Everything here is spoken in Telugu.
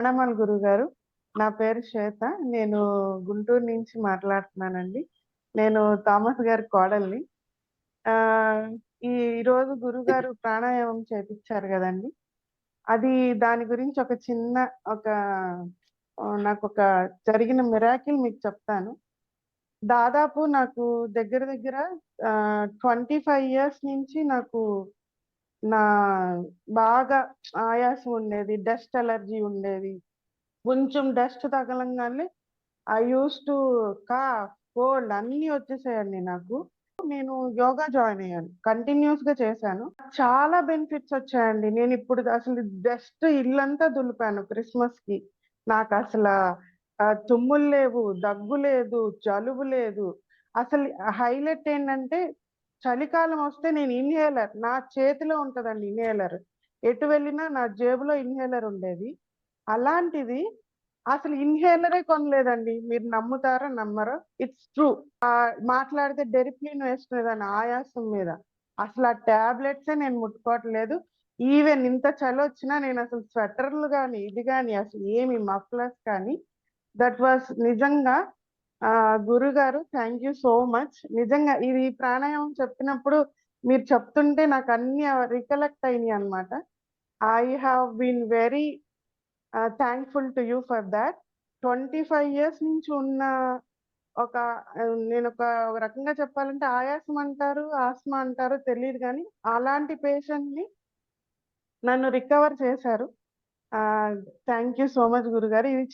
ప్రణామాలు గురుగారు. నా పేరు శ్వేత. నేను గుంటూరు నుంచి మాట్లాడుతున్నానండి. నేను థామస్ గారి కోడల్ని. ఆ ఈ రోజు గురుగారు ప్రాణాయామం చేపించారు కదండి. అది దాని గురించి ఒక చిన్న ఒక నాకు ఒక జరిగిన మిరాకిల్ మీకు చెప్తాను. దాదాపు నాకు దగ్గర దగ్గర ట్వంటీ ఫైవ్ ఇయర్స్ నుంచి నాకు నా బాగా ఆయాసం ఉండేది డస్ట్ అలర్జీ ఉండేది. కొంచెం dust తగలంగానే I use to catch cold అన్ని వచ్చేసాయండి నాకు. నేను యోగా జాయిన్ అయ్యాను కంటిన్యూస్గా చేశాను చాలా బెనిఫిట్స్ వచ్చాయండి. నేను ఇప్పుడు అసలు డస్ట్ ఇల్లంతా దులిపాను క్రిస్మస్కి నాకు అసలు తుమ్ములు లేవు దగ్గు లేదు జలుబు లేదు. అసలు హైలైట్ ఏంటంటే చలికాలం వస్తే నేను ఇన్హేలర్ నా చేతిలో ఉంటదండి ఇన్హేలర్ ఎటు వెళ్ళినా నా జేబులో ఇన్హేలర్ ఉండేది. అలాంటిది అసలు ఇన్హేలరే కొనలేదండి. మీరు నమ్ముతారా నమ్మరో? ఇట్స్ ట్రూ మాట్లాడితే డెరిప్లిన్ వేసుకునేదాన్ని ఆయాసం మీద. అసలు ఆ టాబ్లెట్సే నేను ముట్టుకోవట్లేదు. ఈవెన్ ఇంత చలి వచ్చినా నేను అసలు స్వెటర్లు కానీ ఇది కానీ అసలు ఏమి మఫ్లర్స్ కానీ దట్ వాస్ నిజంగా ఆ గురుగారు థ్యాంక్ యూ సో మచ్ నిజంగా ఇది ప్రాణాయామం చెప్పినప్పుడు మీరు చెప్తుంటే నాకు అన్ని రికలెక్ట్ అయినాయి అనమాట I have been very thankful to you for that twenty five years నుంచి ఉన్న ఒక నేను ఒక రకంగా చెప్పాలంటే ఆయాసం అంటారు ఆస్మా అంటారు తెలియదు కానీ అలాంటి పేషెంట్ని నన్ను రికవర్ చేశారు. థ్యాంక్ యూ సో మచ్ గురుగారు. ఇది